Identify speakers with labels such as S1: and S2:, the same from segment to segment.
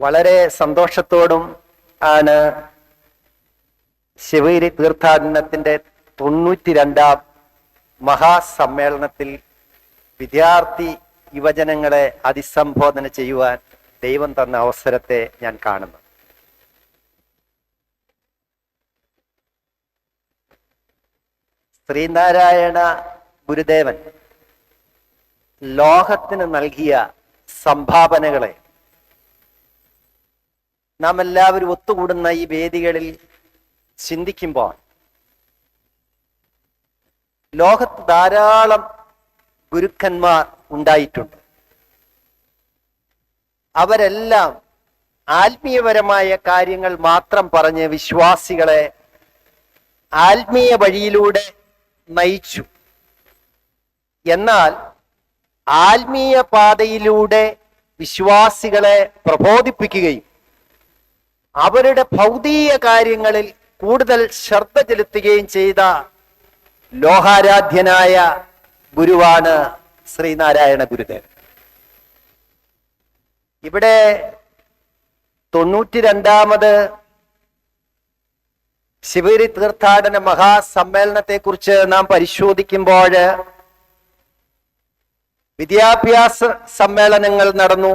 S1: വളരെ സന്തോഷത്തോടും ആണ് ശിവഗിരി തീർത്ഥാടനത്തിന്റെ തൊണ്ണൂറ്റി രണ്ടാം മഹാസമ്മേളനത്തിൽ വിദ്യാർത്ഥി യുവജനങ്ങളെ അതിസംബോധന ചെയ്യുവാൻ ദൈവം തന്ന അവസരത്തെ ഞാൻ കാണുന്നു. ശ്രീനാരായണ ഗുരുദേവൻ ലോകത്തിന് നൽകിയ സംഭാവനകളെ നാം എല്ലാവരും ഒത്തുകൂടുന്ന ഈ വേദികളിൽ ചിന്തിക്കുമ്പോൾ ലോകത്ത് ധാരാളം ഗുരുക്കന്മാർ ഉണ്ടായിട്ടുണ്ട്. അവരെല്ലാം ആത്മീയപരമായ കാര്യങ്ങൾ മാത്രം പറഞ്ഞ് വിശ്വാസികളെ ആത്മീയ വഴിയിലൂടെ നയിച്ചു. എന്നാൽ ആത്മീയ പാതയിലൂടെ വിശ്വാസികളെ പ്രബോധിപ്പിക്കുകയും അവരുടെ ഭൗതിക കാര്യങ്ങളിൽ കൂടുതൽ ശ്രദ്ധ ചെലുത്തുകയും ചെയ്ത ലോഹാരാധ്യനായ ഗുരുവാണ് ശ്രീനാരായണ ഗുരുദേവൻ. ഇവിടെ തൊണ്ണൂറ്റി രണ്ടാമത് ശിവരി തീർത്ഥാടന മഹാസമ്മേളനത്തെ കുറിച്ച് നാം പരിശോധിക്കുമ്പോൾ വിദ്യാഭ്യാസ സമ്മേളനങ്ങൾ നടന്നു.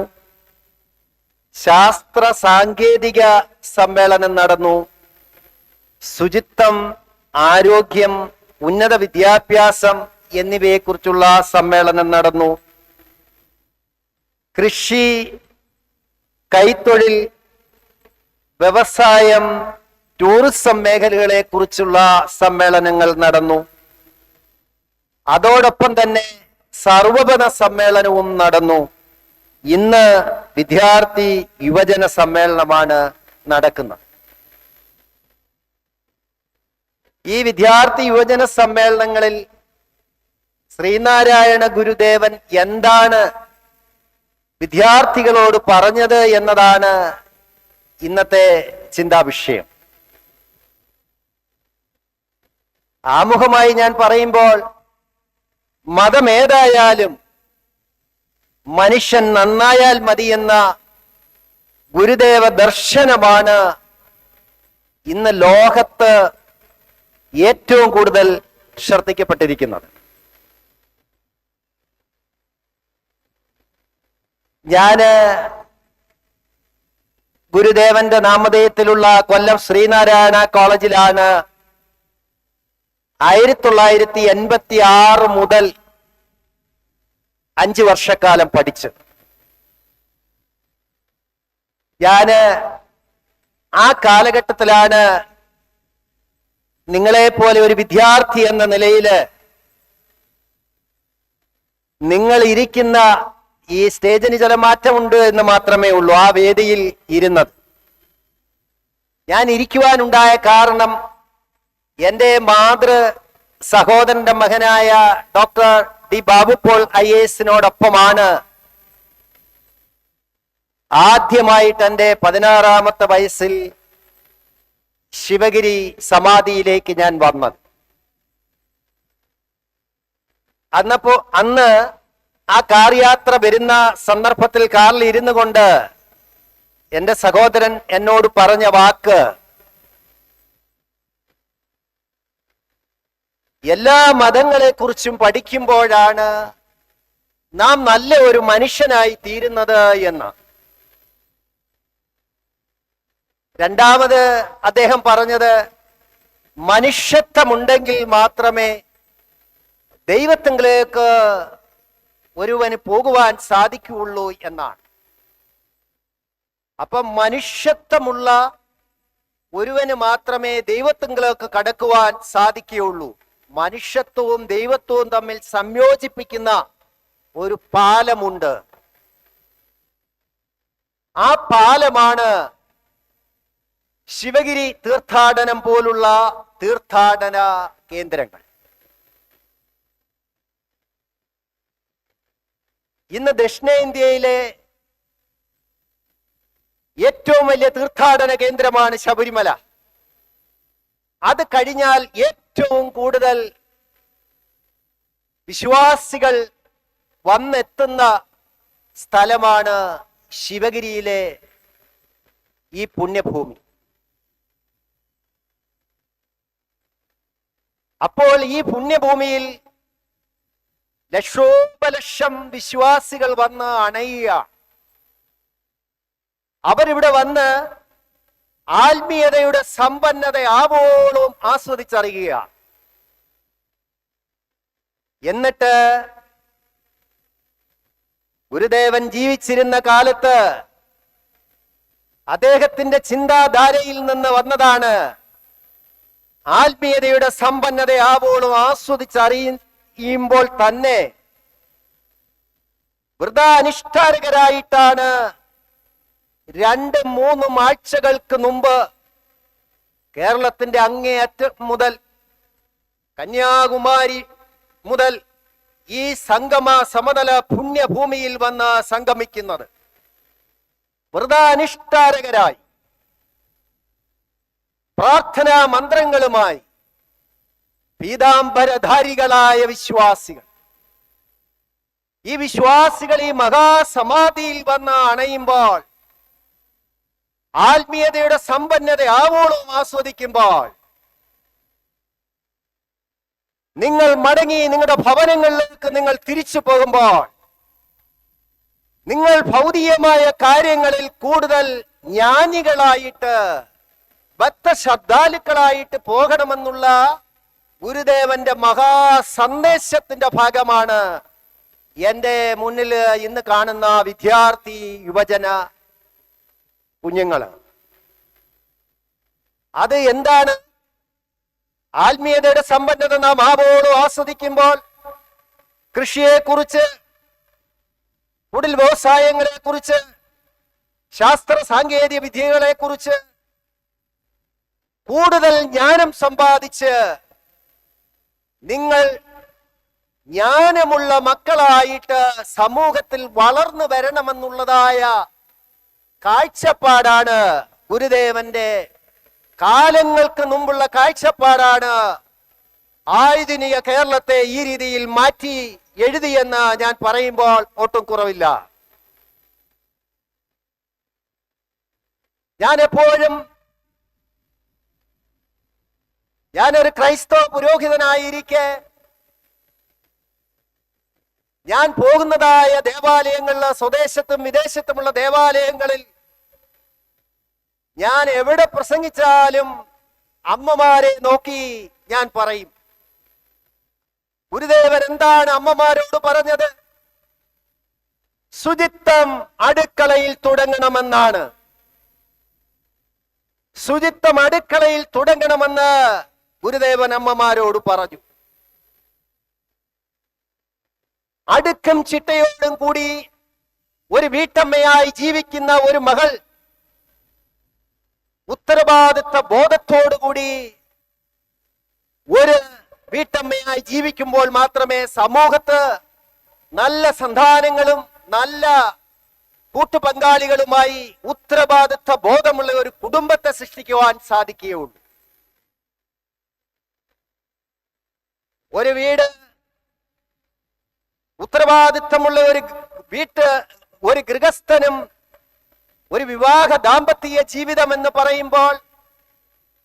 S1: ശാസ്ത്ര സാങ്കേതിക സമ്മേളനം നടന്നു. ശുചിത്വം ആരോഗ്യം ഉന്നത വിദ്യാഭ്യാസം എന്നിവയെക്കുറിച്ചുള്ള സമ്മേളനം നടന്നു. കൃഷി കൈത്തൊഴിൽ വ്യവസായം ടൂറിസം മേഖലകളെ കുറിച്ചുള്ള സമ്മേളനങ്ങൾ നടന്നു. അതോടൊപ്പം തന്നെ സർവപദ സമ്മേളനവും നടന്നു. ഇന്ന് വിദ്യാർത്ഥി യുവജന സമ്മേളനമാണ് നടക്കുന്നത്. ഈ വിദ്യാർത്ഥി യുവജന സമ്മേളനങ്ങളിൽ ശ്രീനാരായണ ഗുരുദേവൻ എന്താണ് വിദ്യാർത്ഥികളോട് പറഞ്ഞത് എന്നതാണ് ഇന്നത്തെ ചിന്താവിഷയം. ആമുഖമായി ഞാൻ പറയുമ്പോൾ മതമേതായാലും മനുഷ്യൻ നന്നായാൽ മതി എന്ന ഗുരുദേവ ദർശനമാണ് ഇന്ന് ലോകത്ത് ഏറ്റവും കൂടുതൽ ശ്രദ്ധിക്കപ്പെട്ടിരിക്കുന്നത്. ഞാൻ ഗുരുദേവന്റെ നാമധേയത്തിലുള്ള കൊല്ലം ശ്രീനാരായണ കോളേജിലാണ് ആയിരത്തി തൊള്ളായിരത്തി എൺപത്തി ആറ് മുതൽ അഞ്ചു വർഷക്കാലം പഠിച്ച്. ഞാൻ ആ കാലഘട്ടത്തിലാണ് നിങ്ങളെ പോലെ ഒരു വിദ്യാർത്ഥി എന്ന നിലയിൽ നിങ്ങൾ ഇരിക്കുന്ന ഈ സ്റ്റേജിന് ചില മാറ്റമുണ്ട് എന്ന് മാത്രമേ ഉള്ളൂ ആ വേദിയിൽ ഇരുന്നത്. ഞാൻ ഇരിക്കുവാനുണ്ടായ കാരണം എന്റെ മാതൃ സഹോദരന്റെ മകനായ doctor D Babu Paul I എസിനോടൊപ്പമാണ്. ആദ്യമായിട്ട് എന്റെ പതിനാറാമത്തെ വയസ്സിൽ ശിവഗിരി സമാധിയിലേക്ക് ഞാൻ വന്നത്. അന്നപ്പോ അന്ന് ആ കാർ യാത്ര വരുന്ന സന്ദർഭത്തിൽ കാറിൽ ഇരുന്നു കൊണ്ട് എന്റെ സഹോദരൻ എന്നോട് പറഞ്ഞ വാക്ക് എല്ലാ മതങ്ങളെ കുറിച്ചും പഠിക്കുമ്പോഴാണ് നാം നല്ല ഒരു മനുഷ്യനായി തീരുന്നത് എന്ന്. രണ്ടാമത് അദ്ദേഹം പറഞ്ഞത് മനുഷ്യത്വമുണ്ടെങ്കിൽ മാത്രമേ ദൈവത്തിലേക്ക് ഒരുവന് പോകുവാൻ സാധിക്കുകയുള്ളൂ എന്നാണ്. അപ്പൊ മനുഷ്യത്വമുള്ള ഒരുവന് മാത്രമേ ദൈവത്തിലേക്ക് കടക്കുവാൻ സാധിക്കുകയുള്ളൂ. മനുഷ്യത്വവും ദൈവത്വവും തമ്മിൽ സംയോജിപ്പിക്കുന്ന ഒരു പാലമുണ്ട്. ആ പാലമാണ് ശിവഗിരി തീർത്ഥാടനം പോലുള്ള തീർത്ഥാടന കേന്ദ്രങ്ങൾ. ഇന്ന് ദക്ഷിണേന്ത്യയിലെ ഏറ്റവും വലിയ തീർത്ഥാടന കേന്ദ്രമാണ് ശബരിമല. അത് കഴിഞ്ഞാൽ ഏറ്റവും കൂടുതൽ വിശ്വാസികൾ വന്നെത്തുന്ന സ്ഥലമാണ് ശിവഗിരിയിലെ ഈ പുണ്യഭൂമി. അപ്പോൾ ഈ പുണ്യഭൂമിയിൽ ലക്ഷോപലക്ഷം വിശ്വാസികൾ വന്ന് അണയുക. അവരിവിടെ വന്ന് ആത്മീയതയുടെ സമ്പന്നത ആവോളവും ആസ്വദിച്ചറിയുക. എന്നിട്ട് ഗുരുദേവൻ ജീവിച്ചിരുന്ന കാലത്ത് അദ്ദേഹത്തിന്റെ ചിന്താധാരയിൽ നിന്ന് വന്നതാണ് ആത്മീയതയുടെ സമ്പന്നത ആവോളം ആസ്വദിച്ചറിയുമ്പോൾ തന്നെ വൃതാനുഷ്ഠാനകരായിട്ടാണ് രണ്ട് മൂന്ന് ആഴ്ചകൾക്ക് മുമ്പ് കേരളത്തിന്റെ അങ്ങേയറ്റം മുതൽ കന്യാകുമാരി മുതൽ ഈ സംഗമ സമതല പുണ്യഭൂമിയിൽ വന്ന് സംഗമിക്കുന്നത് വ്രതാനുഷ്ഠാരകരായി പ്രാർത്ഥനാ മന്ത്രങ്ങളുമായി പീതാംബരധാരികളായ വിശ്വാസികൾ. ഈ വിശ്വാസികൾ ഈ മഹാസമാധിയിൽ വന്ന് അണയുമ്പോൾ ആത്മീയതയുടെ സമ്പന്നത ആവോളവും ആസ്വദിക്കുമ്പോൾ നിങ്ങൾ മടങ്ങി നിങ്ങളുടെ ഭവനങ്ങളിലേക്ക് നിങ്ങൾ തിരിച്ചു പോകുമ്പോൾ നിങ്ങൾ ഭൗതികമായ കാര്യങ്ങളിൽ കൂടുതൽ ജ്ഞാനികളായിട്ട് ഭക്തശ്രദ്ധാലുക്കളായിട്ട് പോകണമെന്നുള്ള ഗുരുദേവന്റെ മഹാസന്ദേശത്തിന്റെ ഭാഗമാണ് എന്റെ മുന്നിൽ ഇന്ന് കാണുന്ന വിദ്യാർത്ഥി യുവജന കുഞ്ഞുങ്ങൾ അത് എന്താണ്? ആത്മീയതയുടെ സമ്പന്നത നാം ആവോളം ആസ്വദിക്കുമ്പോൾ കൃഷിയെക്കുറിച്ച് കുടിൽ വ്യവസായങ്ങളെ കുറിച്ച് ശാസ്ത്ര സാങ്കേതിക വിദ്യകളെ കുറിച്ച് കൂടുതൽ ജ്ഞാനം സമ്പാദിച്ച് നിങ്ങൾ ജ്ഞാനമുള്ള മക്കളായിട്ട് സമൂഹത്തിൽ വളർന്നു വരണമെന്നുള്ളതായ കാഴ്ചപ്പാടാണ് ഗുരുദേവന്റെ കാലങ്ങൾക്ക് മുമ്പുള്ള കാഴ്ചപ്പാടാണ് ആയുധനിക കേരളത്തെ ഈ രീതിയിൽ മാറ്റി എഴുതിയെന്ന് ഞാൻ പറയുമ്പോൾ ഒട്ടും കുറവില്ല. ഞാൻ എപ്പോഴും ഞാനൊരു ക്രൈസ്തവ പുരോഹിതനായിരിക്കെ ഞാൻ പോകുന്നതായ ദേവാലയങ്ങളിൽ സ്വദേശത്തും വിദേശത്തുമുള്ള ദേവാലയങ്ങളിൽ ഞാൻ എവിടെ പ്രസംഗിച്ചാലും അമ്മമാരെ നോക്കി ഞാൻ പറയും. ഗുരുദേവൻ എന്താണ് അമ്മമാരോട് പറഞ്ഞത്? ശുചിത്വം അടുക്കളയിൽ തുടങ്ങണമെന്നാണ്. ശുചിത്വം അടുക്കളയിൽ തുടങ്ങണമെന്ന് ഗുരുദേവൻ അമ്മമാരോട് പറഞ്ഞു. അടുക്കും ചിട്ടയോടും കൂടി ഒരു വീട്ടമ്മയായി ജീവിക്കുന്ന ഒരു മകൾ ഉത്തരവാദിത്വ ബോധത്തോടുകൂടി ഒരു വീട്ടമ്മയായി ജീവിക്കുമ്പോൾ മാത്രമേ സമൂഹത്ത് നല്ല സന്താനങ്ങളും നല്ല കൂട്ടുപങ്കാളികളുമായി ഉത്തരവാദിത്വ ബോധമുള്ള ഒരു കുടുംബത്തെ സൃഷ്ടിക്കുവാൻ സാധിക്കുകയുള്ളൂ. ഒരു വീട് ഉത്തരവാദിത്വമുള്ള ഒരു വീട്ട് ഒരു ഗൃഹസ്ഥനും ഒരു വിവാഹ ദാമ്പത്യ ജീവിതം എന്ന് പറയുമ്പോൾ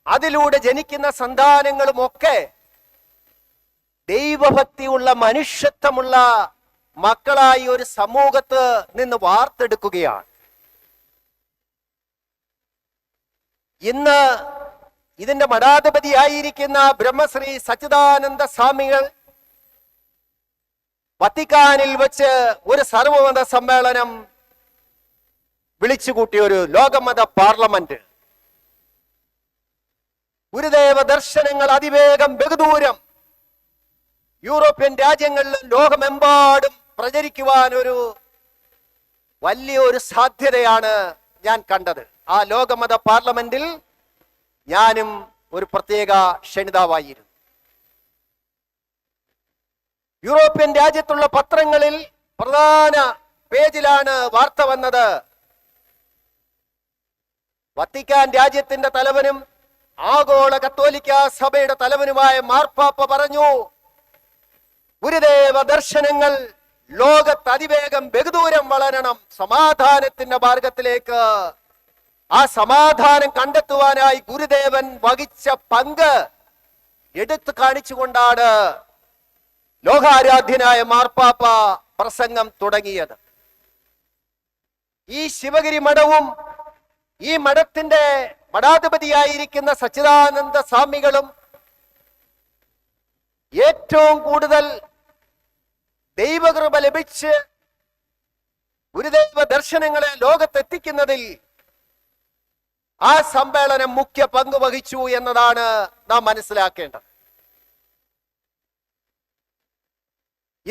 S1: അതിലൂടെ ജനിക്കുന്ന സന്താനങ്ങളുമൊക്കെ ദൈവഭക്തിയുള്ള മനുഷ്യത്വമുള്ള മക്കളായി ഒരു സമൂഹത്ത് നിന്ന് വാർത്തെടുക്കുകയാണ്. ഇന്ന് ഇതിന്റെ മഠാധിപതിയായിരിക്കുന്ന ബ്രഹ്മശ്രീ സച്ചിദാനന്ദ സ്വാമികൾ വത്തിക്കാനിൽ വെച്ച് ഒരു സർവമത സമ്മേളനം വിളിച്ചുകൂട്ടിയ ഒരു ലോകമത പാർലമെന്റ്. ഗുരുദേവ ദർശനങ്ങൾ അതിവേഗം ബഹുദൂരം യൂറോപ്യൻ രാജ്യങ്ങളിലും ലോകമെമ്പാടും പ്രചരിക്കുവാൻ ഒരു വലിയൊരു സാധ്യതയാണ് ഞാൻ കണ്ടത്. ആ ലോകമത പാർലമെന്റിൽ ഞാനും ഒരു പ്രത്യേക ക്ഷണിതാവായിരുന്നു. യൂറോപ്യൻ രാജ്യത്തുള്ള പത്രങ്ങളിൽ പ്രധാന പേജിലാണ് വാർത്ത വന്നത്. വത്തിക്കാൻ രാജ്യത്തിന്റെ തലവനും ആഗോള കത്തോലിക്ക സഭയുടെ തലവനുമായ മാർപ്പാപ്പ പറഞ്ഞു ഗുരുദേവ ദർശനങ്ങൾ ലോകത്ത് അതിവേഗം ബഹുദൂരം വളരണം സമാധാനത്തിന്റെ മാർഗത്തിലേക്ക്. ആ സമാധാനം കണ്ടെത്തുവാനായി ഗുരുദേവൻ വഹിച്ച പങ്ക് എടുത്തു കാണിച്ചുകൊണ്ടാണ് ലോകാരാധ്യനായ മാർപ്പാപ്പ പ്രസംഗം തുടങ്ങിയത്. ഈ ശിവഗിരി മഠവും ഈ മഠത്തിന്റെ മഠാധിപതിയായിരിക്കുന്ന സച്ചിദാനന്ദ സ്വാമികളും ഏറ്റവും കൂടുതൽ ദൈവകൃപ ലഭിച്ച് ഗുരുദൈവ ദർശനങ്ങളെ ലോകത്തെത്തിക്കുന്നതിൽ ആ സമ്മേളനം മുഖ്യ പങ്കുവഹിച്ചു എന്നതാണ് നാം മനസ്സിലാക്കേണ്ടത്.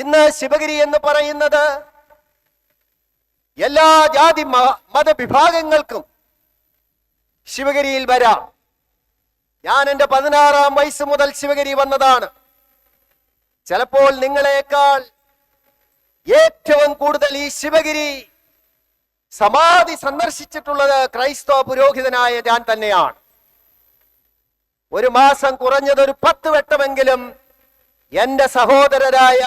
S1: ഇന്ന് ശിവഗിരി എന്ന് പറയുന്നത് എല്ലാ ജാതി മതവിഭാഗങ്ങൾക്കും ശിവഗിരിയിൽ വരാം. ഞാൻ എന്റെ പതിനാറാം വയസ്സ് മുതൽ ശിവഗിരി വന്നതാണ്. ചിലപ്പോൾ നിങ്ങളെക്കാൾ ഏറ്റവും കൂടുതൽ ഈ ശിവഗിരി സമാധി സന്ദർശിച്ചിട്ടുള്ളത് ക്രൈസ്തവ പുരോഹിതനായ ഞാൻ തന്നെയാണ്. ഒരു മാസം കുറഞ്ഞത് ഒരു പത്ത് വട്ടമെങ്കിലും എന്റെ സഹോദരരായ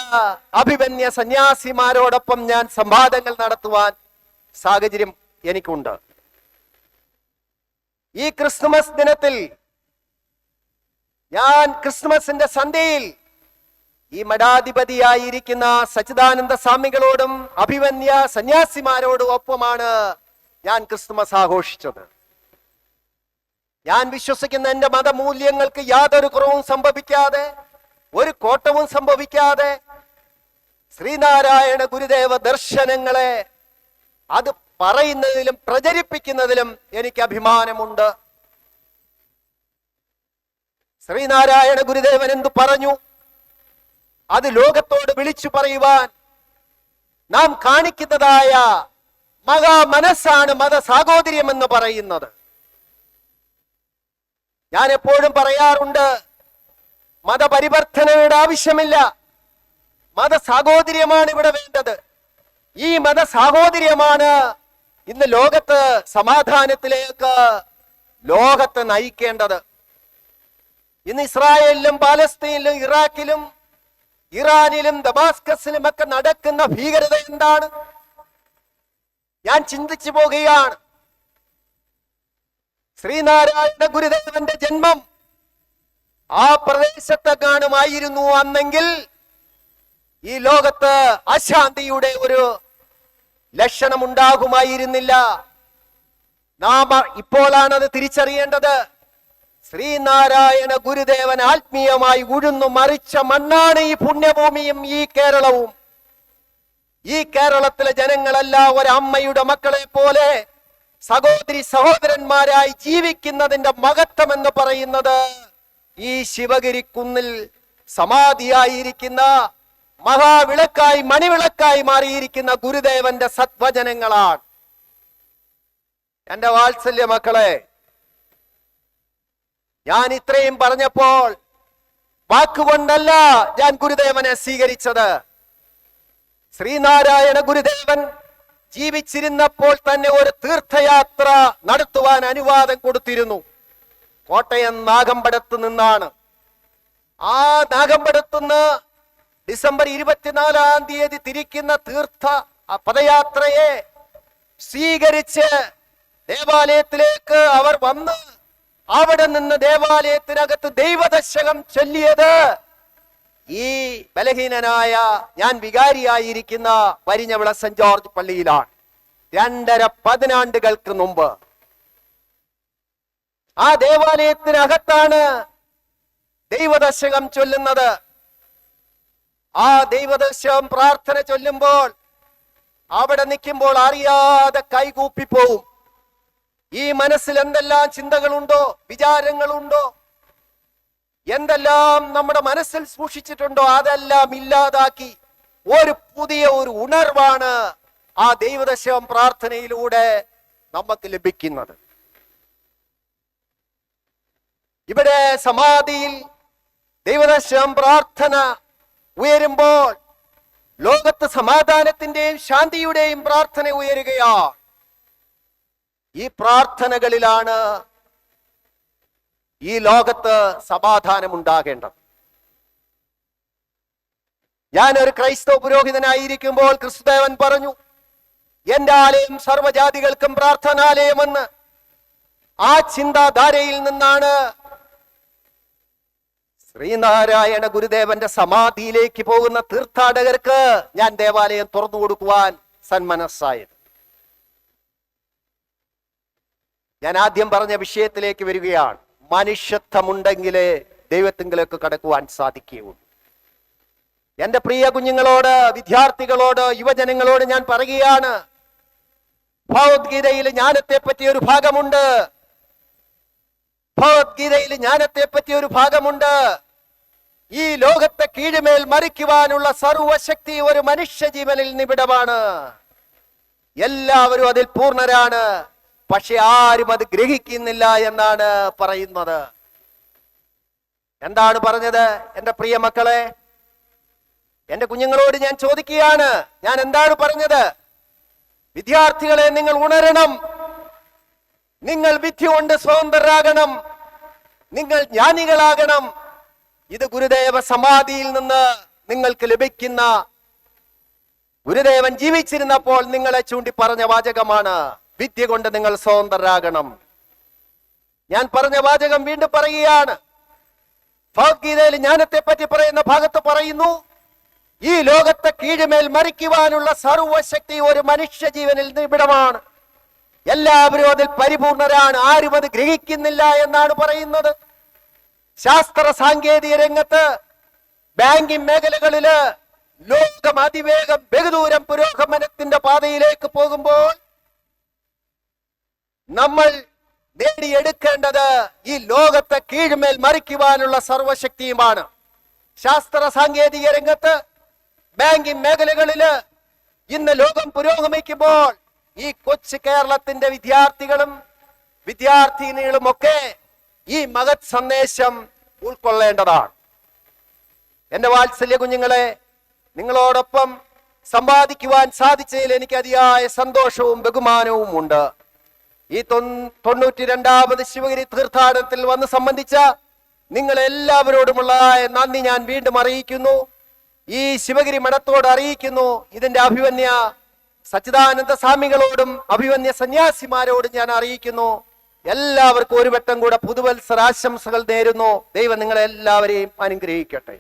S1: അഭിമന്യ സന്യാസിമാരോടൊപ്പം ഞാൻ സംവാദങ്ങൾ നടത്തുവാൻ സാഹചര്യം എനിക്കുണ്ട്. ഈ ക്രിസ്തുമസ് ദിനത്തിൽ ഞാൻ ക്രിസ്തുമസിന്റെ സന്ധ്യയിൽ ഈ മഠാധിപതിയായിരിക്കുന്ന സച്ചിദാനന്ദ സ്വാമികളോടും അഭിമന്യ സന്യാസിമാരോടും ഒപ്പമാണ് ഞാൻ ക്രിസ്തുമസ് ആഘോഷിച്ചത്. ഞാൻ വിശ്വസിക്കുന്ന എന്റെ മതമൂല്യങ്ങൾക്ക് യാതൊരു കുറവും സംഭവിക്കാതെ ഒരു കോട്ടവും സംഭവിക്കാതെ ശ്രീനാരായണ ഗുരുദേവ ദർശനങ്ങളെ അത് പറയുന്നതിലും പ്രചരിപ്പിക്കുന്നതിലും എനിക്ക് അഭിമാനമുണ്ട്. ശ്രീനാരായണ ഗുരുദേവൻ എന്തു പറഞ്ഞു? അത് ലോകത്തോട് വിളിച്ചു പറയുവാൻ നാം കാണിക്കുന്നതായ മഹാ മനസ്സാണ് മത സാഹോദര്യം എന്ന് പറയുന്നത്. ഞാൻ എപ്പോഴും പറയാറുണ്ട് മതപരിവർത്തനയുടെ ആവശ്യമില്ല. മതസാഹോദര്യമാണ് ഇവിടെ വേണ്ടത്. ഈ മതസാഹോദര്യമാണ് ഇന്ന് ലോകത്ത് സമാധാനത്തിലേക്ക് ലോകത്തെ നയിക്കേണ്ടത്. ഇന്ന് ഇസ്രായേലിലും പാലസ്തീനിലും ഇറാഖിലും ഇറാനിലും ദമാസ്കസിലും ഒക്കെ നടക്കുന്ന ഭീകരത എന്താണ്? ഞാൻ ചിന്തിച്ചു പോകുകയാണ് ശ്രീനാരായണ ഗുരുദേവന്റെ ജന്മം ആ പ്രദേശത്തെ കാണുമായിരുന്നു അന്നെങ്കിൽ ഈ ലോകത്ത് അശാന്തിയുടെ ഒരു ലക്ഷണമുണ്ടാകുമായിരുന്നില്ല. നാം ഇപ്പോഴാണ് അത് തിരിച്ചറിയേണ്ടത്. ശ്രീനാരായണ ഗുരുദേവൻ ആത്മീയമായി ഉഴുന്നു മറിച്ച മണ്ണാണ് ഈ പുണ്യഭൂമിയും ഈ കേരളവും. ഈ കേരളത്തിലെ ജനങ്ങളല്ല ഒരമ്മയുടെ മക്കളെ പോലെ സഹോദരി സഹോദരന്മാരായി ജീവിക്കുന്നതിന്റെ മഹത്വം എന്ന് പറയുന്നത് ഈ ശിവഗിരി കുന്നിൽ സമാധിയായിരിക്കുന്ന മഹാവിളക്കായി മണിവിളക്കായി മാറിയിരിക്കുന്ന ഗുരുദേവന്റെ സത്വചനങ്ങളാണ് എന്റെ വാത്സല്യ മക്കളെ ഞാൻ ഇത്രയും പറഞ്ഞപ്പോൾ വാക്കുകൊണ്ടല്ല ഞാൻ ഗുരുദേവനെ സ്വീകരിച്ചത്. ശ്രീനാരായണ ഗുരുദേവൻ ജീവിച്ചിരുന്നപ്പോൾ തന്നെ ഒരു തീർത്ഥയാത്ര നടത്തുവാൻ അനുവാദം കൊടുത്തിരുന്നു. കോട്ടയം നാഗമ്പടത്ത് നിന്നാണ്. ആ നാഗമ്പടത്തുനിന്ന് ഡിസംബർ ഇരുപത്തിനാലാം തീയതി തിരിക്കുന്ന തീർത്ഥ പദയാത്രയെ സ്വീകരിച്ച് ദേവാലയത്തിലേക്ക് അവർ വന്ന് അവിടെ നിന്ന് ദേവാലയത്തിനകത്ത് ദൈവദശകം ചൊല്ലിയത് ഈ ബലഹീനനായ ഞാൻ വികാരിയായിരിക്കുന്ന വരിഞ്ഞവിള സെന്റ് ജോർജ് പള്ളിയിലാണ്. രണ്ടര പതിനാണ്ടുകൾക്ക് മുമ്പ് ആ ദേവാലയത്തിനകത്താണ് ദൈവദശകം ചൊല്ലുന്നത്. ആ ദൈവദശകം പ്രാർത്ഥന ചൊല്ലുമ്പോൾ അവിടെ നിൽക്കുമ്പോൾ അറിയാതെ കൈകൂപ്പിപ്പോവും. ഈ മനസ്സിൽ എന്തെല്ലാം ചിന്തകളുണ്ടോ വിചാരങ്ങളുണ്ടോ? എന്തെല്ലാം നമ്മുടെ മനസ്സിൽ സൂക്ഷിച്ചിട്ടുണ്ടോ അതെല്ലാം ഇല്ലാതാക്കി ഒരു പുതിയ ഒരു ഉണർവാണ് ആ ദൈവദശം പ്രാർത്ഥനയിലൂടെ നമുക്ക് ലഭിക്കുന്നത്. ഇവിടെ സമാധിയിൽ ദൈവദർശനം പ്രാർത്ഥന ഉയരുമ്പോൾ ലോകത്ത് സമാധാനത്തിന്റെയും ശാന്തിയുടെയും പ്രാർത്ഥന ഉയരുകയാണ്. ഈ പ്രാർത്ഥനകളിലാണ് ഈ ലോകത്ത് സമാധാനം ഉണ്ടാകേണ്ടത് ഞാൻ ഒരു ക്രൈസ്തവ പുരോഹിതനായിരിക്കുമ്പോൾ ക്രിസ്തുദേവൻ പറഞ്ഞു എന്റെ ആലയം സർവജാതികൾക്കും പ്രാർത്ഥനാലയമെന്ന്. ആ ചിന്താധാരയിൽ നിന്നാണ് ശ്രീനാരായണ ഗുരുദേവന്റെ സമാധിയിലേക്ക് പോകുന്ന തീർത്ഥാടകർക്ക് ഞാൻ ദേവാലയം തുറന്നു കൊടുക്കുവാൻ സന്മനസ്സായത്. ഞാൻ ആദ്യം പറഞ്ഞ വിഷയത്തിലേക്ക് വരികയാണ്. മനുഷ്യത്വമുണ്ടെങ്കിലേ ദൈവത്തിങ്കിലേക്ക് കടക്കുവാൻ സാധിക്കുകയുള്ളൂ. എന്റെ പ്രിയ കുഞ്ഞുങ്ങളോട് വിദ്യാർത്ഥികളോട് യുവജനങ്ങളോട് ഞാൻ പറയുകയാണ് ഭഗവത്ഗീതയിൽ ജ്ഞാനത്തെ പറ്റിയ ഒരു ഭാഗമുണ്ട്. ഭഗവത്ഗീതയിൽ ജ്ഞാനത്തെ പറ്റിയ ഒരു ഭാഗമുണ്ട്. ഈ ലോകത്തെ കീഴ്മേൽ മറിക്കുവാനുള്ള സർവശക്തി ഒരു മനുഷ്യ ജീവനിൽ നിബിഡമാണ്. എല്ലാവരും അതിൽ പൂർണരാണ്. പക്ഷെ ആരും അത് ഗ്രഹിക്കുന്നില്ല എന്നാണ് പറയുന്നത്. എന്താണ് പറഞ്ഞത് എന്റെ പ്രിയ മക്കളെ? എന്റെ കുഞ്ഞുങ്ങളോട് ഞാൻ ചോദിക്കുകയാണ്. ഞാൻ എന്താണ് പറഞ്ഞത്? വിദ്യാർത്ഥികളെ നിങ്ങൾ ഉണരണം. നിങ്ങൾ വിധി കൊണ്ട് സ്വതന്ത്രരാകണം. നിങ്ങൾ ജ്ഞാനികളാകണം. ഇത് ഗുരുദേവ സമാധിയിൽ നിന്ന് നിങ്ങൾക്ക് ലഭിക്കുന്ന ഗുരുദേവൻ ജീവിച്ചിരുന്നപ്പോൾ നിങ്ങളെ ചൂണ്ടി പറഞ്ഞ വാചകമാണ് വിദ്യ കൊണ്ട് നിങ്ങൾ സ്വതന്ത്രരാകണം. ഞാൻ പറഞ്ഞ വാചകം വീണ്ടും പറയുകയാണ്. ഭഗവത്ഗീതയിൽ ജ്ഞാനത്തെ പറ്റി പറയുന്ന ഭാഗത്ത് പറയുന്നു ഈ ലോകത്തെ കീഴ്മേൽ മരിക്കുവാനുള്ള സർവശക്തി ഒരു മനുഷ്യ ജീവനിൽ നിബിഡമാണ്. എല്ലാവരും അതിൽ പരിപൂർണരാണ്. ആരും അത് ഗ്രഹിക്കുന്നില്ല എന്നാണ് പറയുന്നത്. ശാസ്ത്ര സാങ്കേതിക രംഗത്ത് ബാങ്കിങ് മേഖലകളിൽ ലോകം അതിവേഗം ബഹുദൂരം പുരോഗമനത്തിന്റെ പാതയിലേക്ക് പോകുമ്പോൾ നമ്മൾ നേടിയെടുക്കേണ്ടത് ഈ ലോകത്തെ കീഴ്മേൽ മറിക്കുവാനുള്ള സർവശക്തിയുമാണ് ശാസ്ത്ര സാങ്കേതിക രംഗത്ത് ബാങ്കിങ് മേഖലകളിൽ ഇന്ന് ലോകം പുരോഗമിക്കുമ്പോൾ ഈ കൊച്ചു കേരളത്തിന്റെ വിദ്യാർത്ഥികളും വിദ്യാർത്ഥിനികളും ഒക്കെ ഈ മഹത് സന്ദേശം ഉൾക്കൊള്ളേണ്ടതാണ്. എന്റെ വാത്സല്യ കുഞ്ഞുങ്ങളെ നിങ്ങളോടൊപ്പം സമ്പാദിക്കുവാൻ സാധിച്ചതിൽ എനിക്ക് അതിയായ സന്തോഷവും ബഹുമാനവും ഉണ്ട്. ഈ തൊണ്ണൂറ്റി രണ്ടാമത് ശിവഗിരി തീർത്ഥാടനത്തിൽ വന്ന് സംബന്ധിച്ച നിങ്ങൾ എല്ലാവരോടുമുള്ള നന്ദി ഞാൻ വീണ്ടും അറിയിക്കുന്നു. ഈ ശിവഗിരി മഠത്തോട് അറിയിക്കുന്നു. ഇതിന്റെ അഭിവന്യ സച്ചിദാനന്ദ സ്വാമികളോടും അഭിവന്യ സന്യാസിമാരോടും ഞാൻ അറിയിക്കുന്നു. എല്ലാവർക്കും ഒരു വട്ടം കൂടെ പുതുവത്സരാശംസകൾ നേരുന്നു. ദൈവം നിങ്ങളെ എല്ലാവരെയും അനുഗ്രഹിക്കട്ടെ.